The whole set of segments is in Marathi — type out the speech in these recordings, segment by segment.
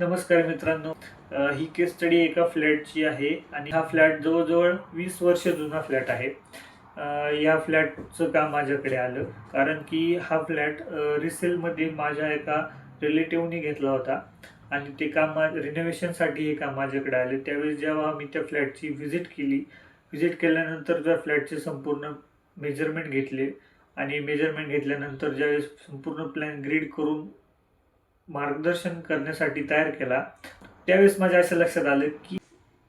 नमस्कार मित्रांनो. ही केस स्टडी एका फ्लॅटची आहे आणि हा फ्लॅट जवळजवळ वीस वर्ष जुना फ्लॅट आहे. या फ्लॅटचं काम माझ्याकडे आलं. कारण की हा फ्लॅट रिसेलमध्ये माझ्या एका रिलेटिव्हनी घेतला होता आणि ते काम मा रिनोव्हेशनसाठी हे काम माझ्याकडे आले. त्यावेळेस जेव्हा मी त्या फ्लॅटची व्हिजिट केली व्हिजिट केल्यानंतर त्या फ्लॅटचे संपूर्ण मेजरमेंट घेतले आणि मेजरमेंट घेतल्यानंतर ज्यावेळेस संपूर्ण प्लॅन ग्रीड करून मार्गदर्शन करण्यासाठी तयार केला. त्यावेळेस माझ्या असं लक्षात आलं की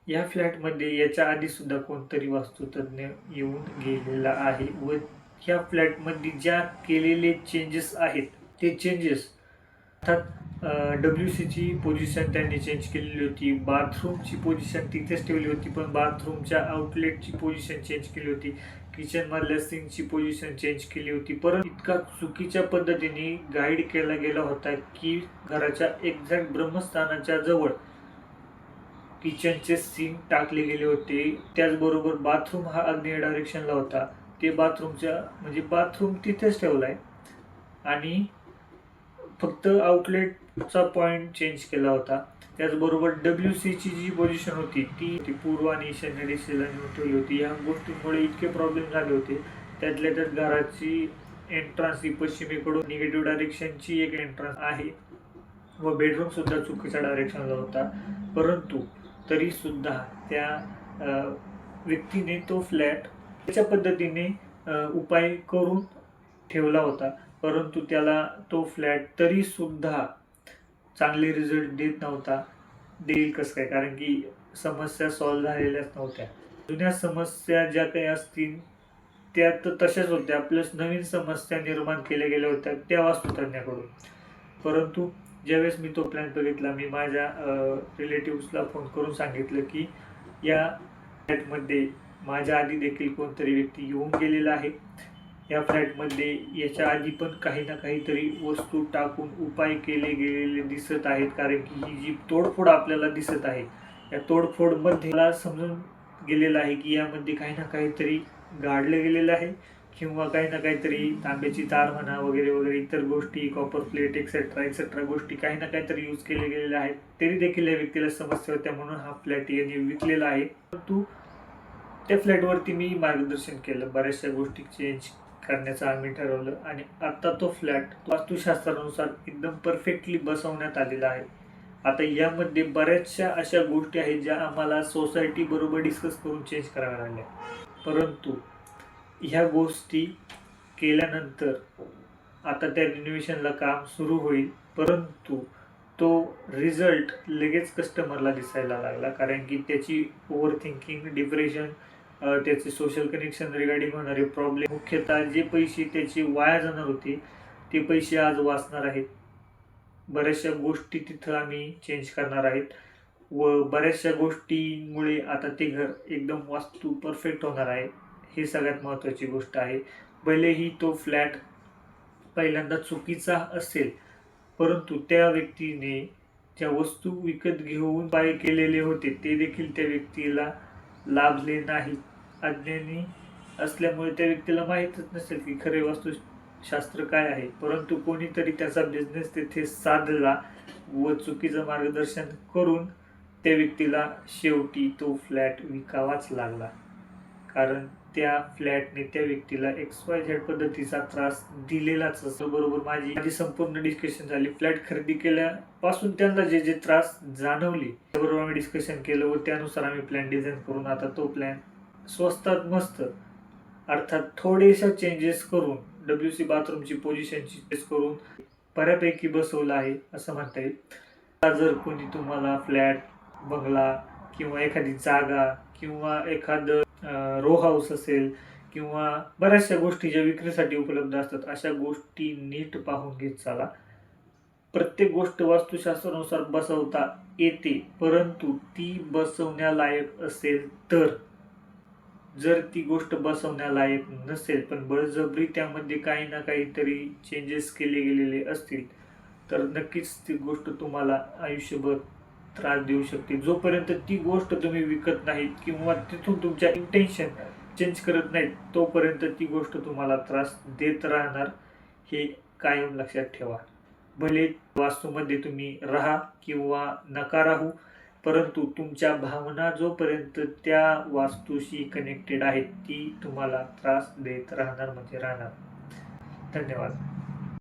या फ्लॅटमध्ये याच्या आधी सुद्धा कोणतरी वास्तुतज्ञ येऊन गेलेला आहे व ह्या फ्लॅटमध्ये ज्या केलेले चेंजेस आहेत ते चेंजेस अर्थात डब्ल्यू सीची पोझिशन त्यांनी चेंज केलेली होती बाथरूमची पोझिशन तिथेच ठेवली होती पण बाथरूमच्या आउटलेटची पोझिशन चेंज केली होती. किचनमधल्या सिंकची पोझिशन चेंज केली होती. परंतु इतका चुकीच्या पद्धतीने गाईड केला गेला होता की घराच्या एक्झॅक्ट ब्रह्मस्थानाच्या जवळ किचनचे सिंक टाकले गेले होते. त्याचबरोबर बाथरूम हा अग्नेय डायरेक्शनला होता. ते बाथरूमच्या म्हणजे बाथरूम तिथेच आहे आणि फक्त आउटलेटचा पॉईंट चेंज केला होता. त्याचबरोबर डब्ल्यू सीची जी पोझिशन होती ती ती पूर्व आणि ईशान्य दिशेला नेऊन ठेवली होती. या गोष्टींमुळे इतके प्रॉब्लेम झाले होते. त्यातल्या त्यात घराची एंट्रन्स ही पश्चिमेकडून निगेटिव्ह डायरेक्शनची एक एंट्रन्स आहे व बेडरूम सुद्धा चुकीच्या डायरेक्शनला होता. परंतु तरी सुद्धा त्या व्यक्तीने तो फ्लॅट त्याच्या पद्धतीने उपाय करून ठेवला होता. परंतु त्याला तो फ्लॅट तरी सुद्धा चांगले रिझल्ट देत नव्हता. देईल कसं काय? कारण की समस्या सॉल्व्ह झालेल्याच नव्हत्या. जुन्या समस्या ज्या काही असतील त्या तर तशाच होत्या. प्लस नवीन समस्या निर्माण केल्या गेल्या होत्या त्या वास्तुतज्ञाकडून. परंतु ज्यावेळेस मी तो प्लॅन बघितला मी माझ्या रिलेटिव्सला फोन करून सांगितलं की या फ्लॅटमध्ये माझ्या आधी देखील कोणतरी व्यक्ती येऊन गेलेला आहे. या फ्लॅटमध्ये याच्या आधी पण काही ना काहीतरी वस्तू टाकून उपाय केले गेलेले दिसत आहेत. कारण की ही जी तोडफोड आपल्याला दिसत आहे या तोडफोडमध्ये मला समजून गेलेलं आहे की यामध्ये काही ना काहीतरी गाडलं गेलेलं आहे किंवा काही ना काहीतरी तांब्याची तार म्हणा वगैरे वगैरे इतर गोष्टी कॉपर प्लेट एक्सेट्रा एक्सेट्रा गोष्टी काही ना काहीतरी यूज केले गेलेल्या आहेत. तरी देखील या व्यक्तीला समस्या होत्या म्हणून हा फ्लॅट यांनी विकलेला आहे. परंतु त्या फ्लॅटवरती मी मार्गदर्शन केलं. बऱ्याचशा गोष्टी चेंज करण्याचं आम्ही ठरवलं आणि आता तो फ्लॅट वास्तुशास्त्रानुसार एकदम परफेक्टली बसवण्यात आलेला आहे. आता यामध्ये बऱ्याचशा अशा गोष्टी आहेत ज्या आम्हाला सोसायटीबरोबर डिस्कस करून चेंज कराव्या लागल्या. परंतु ह्या गोष्टी केल्यानंतर आता त्या रिनोव्हेशनला काम सुरू होईल. परंतु तो रिझल्ट लगेच कस्टमरला दिसायला लागला. कारण की त्याची ओव्हर थिंकिंग डिप्रेशन त्याचे सोशल कनेक्शन रिगार्डिंग होणारे प्रॉब्लेम मुख्यतः जे पैसे त्याचे वाया जाणार होते ते पैसे आज वाचणार आहेत. बऱ्याचशा गोष्टी तिथं आम्ही चेंज करणार आहेत. व बऱ्याचशा गोष्टींमुळे आता ते घर एकदम वास्तू परफेक्ट होणार आहे. हे सगळ्यात महत्त्वाची गोष्ट आहे. भलेही तो फ्लॅट पहिल्यांदा चुकीचा असेल परंतु त्या व्यक्तीने ज्या वस्तू विकत घेऊन पाय केलेले होते ते देखील त्या व्यक्तीला लाभले नाही. अज्ञानी असल्यामुळे त्या व्यक्तीला माहीतच नसेल की खरे वास्तुशास्त्र काय आहे. परंतु कोणीतरी त्याचा बिझनेस तेथे साधला व चुकीचं मार्गदर्शन करून त्या व्यक्तीला शेवटी तो फ्लॅट विकावाच लागला. कारण त्या फ्लॅटने त्या व्यक्तीला एक्स वाय झेड पद्धतीचा त्रास दिलेलाच असतो. बरोबर माझी माझी संपूर्ण डिस्कशन झाली. फ्लॅट खरेदी केल्यापासून त्यांना जे जे त्रास जाणवले त्याबरोबर आम्ही डिस्कशन केलं व त्यानुसार आम्ही प्लॅन डिझाईन करून आता तो प्लॅन स्वस्तात मस्त अर्थात थोडेशा चेंजेस करून डब्ल्यू सी बाथरूमची पोझिशन चेंजेस करून बऱ्यापैकी बसवलं आहे असं म्हणता येईल. जर कोणी तुम्हाला फ्लॅट बंगला किंवा एखादी जागा किंवा एखादं रो हाऊस असेल किंवा बऱ्याचशा गोष्टी ज्या विक्रीसाठी उपलब्ध असतात अशा गोष्टी नीट पाहून घेत चाला. प्रत्येक गोष्ट वास्तुशास्त्रानुसार बसवता येते परंतु ती बसवण्यालायक असेल तर. जर ती गोष्ट बसवण्यालायक नसेल पण बळजबरी त्यामध्ये काही ना काहीतरी चेंजेस केले गेलेले असतील तर नक्कीच ती गोष्ट तुम्हाला आयुष्यभर त्रास देऊ शकते. जोपर्यंत ती गोष्ट तुम्ही विकत नाहीत किंवा तिथून तुमच्या इंटेन्शन चेंज करत नाहीत तोपर्यंत ती गोष्ट तुम्हाला त्रास देत राहणार हे कायम लक्षात ठेवा. भले वास्तूमध्ये तुम्ही राहा किंवा नका राहू परंतु तुमच्या भावना जोपर्यंत त्या वास्तूशी कनेक्टेड आहेत ती तुम्हाला त्रास देत राहणार म्हणजे राहणार. धन्यवाद.